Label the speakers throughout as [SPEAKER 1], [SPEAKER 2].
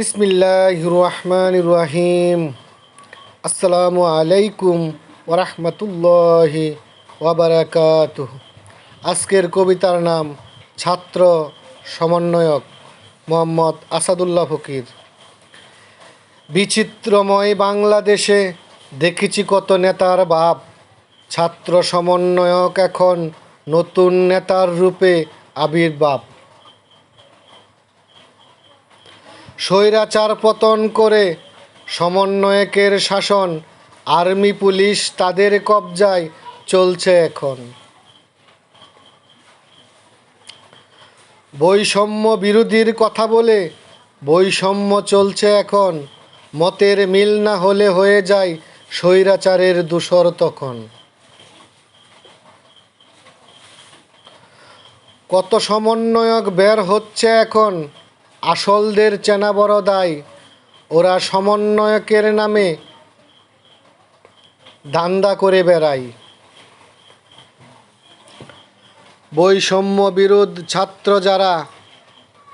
[SPEAKER 1] বিসমিল্লাহ রহমান রাহিম আসসালামু আলাইকুম ওরহমতুল্লাহি ওবরাকাত আজকের কবিতার নাম ছাত্র সমন্বয়ক মোহাম্মদ আসাদুল্লাহ ফকির। বিচিত্রময় বাংলাদেশে দেখেছি কত নেতার বাপ। ছাত্র সমন্বয়ক এখন নতুন নেতার রূপে আবির্ভাব। স্বৈরাচার পতন করে সমন্বয়কের শাসন, আর্মি পুলিশ তাদের কবজায় চলছে এখন। বৈষম্য বিরোধীর কথা বলে বৈষম্য চলছে এখন। মতের মিল না হলে হয়ে যায় স্বৈরাচারের দূষর তখন। কত সমন্বয়ক বের হচ্ছে এখন? আসলদের চেনা বড় দায় ওরা সমন্বয়কের নামে দান্দা করে বেড়ায়। বৈষম্য বিরোধ ছাত্র যারা,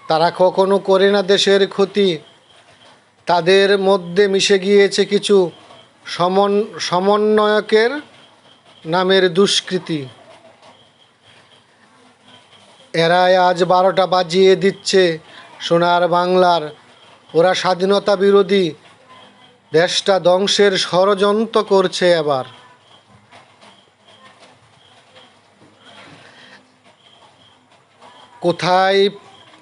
[SPEAKER 1] তারা কখনো করে না দেশের ক্ষতি। তাদের মধ্যে মিশে গিয়েছে কিছু সমন, সমন্বয়কের নামের দুষ্কৃতি। এরাই আজ বারোটা বাজিয়ে দিচ্ছে সোনার বাংলার, ওরা স্বাধীনতা বিরোধী, দেশটা ধ্বংসের ষড়যন্ত্র করছে এবার। কোথায়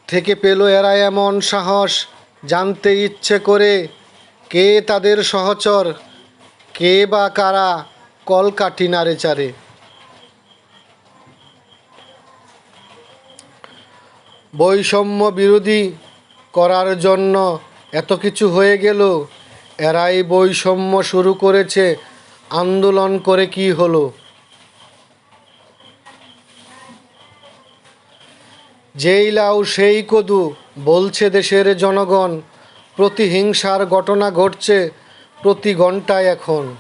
[SPEAKER 1] থেকে পেল এরা এমন সাহস, জানতে ইচ্ছে করে কে তাদের সহচর, কে বা কারা কলকাঠি নাড়ে চারে বৈষম্য বিরোধী করার জন্য এত কিছু হয়ে গেল। এরাই বৈষম্য শুরু করেছে। আন্দোলন করে কি হলো? যেই লাউ সেই কদু, বলছে দেশের জনগণ। প্রতিহিংসার ঘটনা ঘটছে প্রতি ঘন্টায় এখন।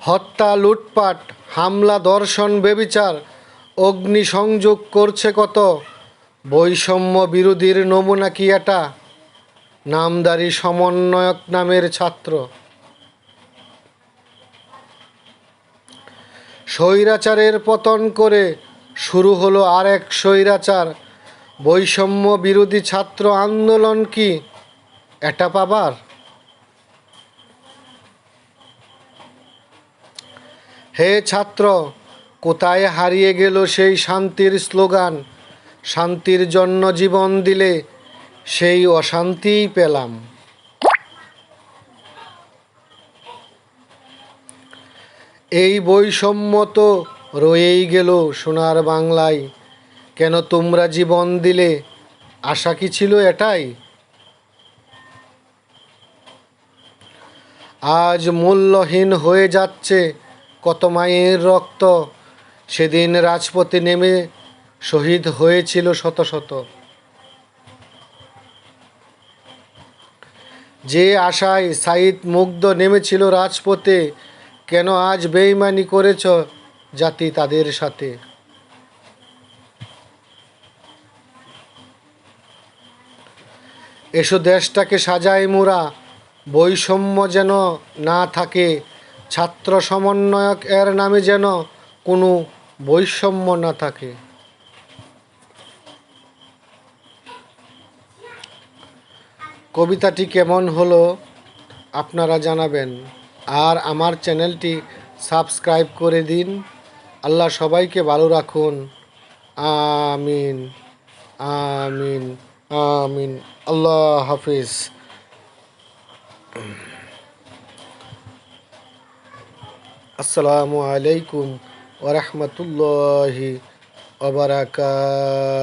[SPEAKER 1] হত্যা, লুটপাট, হামলা, দর্শন, বেবিচার অগ্নিসংযোগ করছে কত? বৈষম্য বিরোধীর নমুনা কি এটা? নামদারি সমন্বয়ক নামের ছাত্র। স্বৈরাচারের পতন করে শুরু হলো আর এক স্বৈরাচার। বৈষম্য বিরোধী ছাত্র আন্দোলন কি? এটা পাবার? হে ছাত্র কোথায় হারিয়ে গেল সেই শান্তির স্লোগান? শান্তির জন্য জীবন দিলে সেই অশান্তিই পেলাম। এই বৈষম্য তো রয়েই গেল সোনার বাংলায়। কেন তোমরা জীবন দিলে? আশা কি ছিল এটাই? আজ মূল্যহীন হয়ে যাচ্ছে কত মায়ের রক্ত। সেদিন রাজপথে নেমে শহীদ হয়েছিল শত শত। যে আশায় সাইদ মুগ্ধ নেমেছিল রাজপথে, কেন আজ বেইমানি করেছ জাতি তাদের সাথে? এসো দেশটাকে সাজাই মোরা, বৈষম্য যেন না থাকে, ছাত্র সমন্বয়ক এর নামে যেন কোনো বৈষম্য না থাকে। কবিতাটি কেমন হলো আপনারা জানাবেন। আর আমার চ্যানেলটি সাবস্ক্রাইব করে দিন। আল্লাহ সবাইকে ভালো রাখুন। আমিন আমিন আমিন। আল্লাহ হাফিজ। আসসালামু আলাইকুম। ওরহমতুল্লাহি ওবরাকাতুহ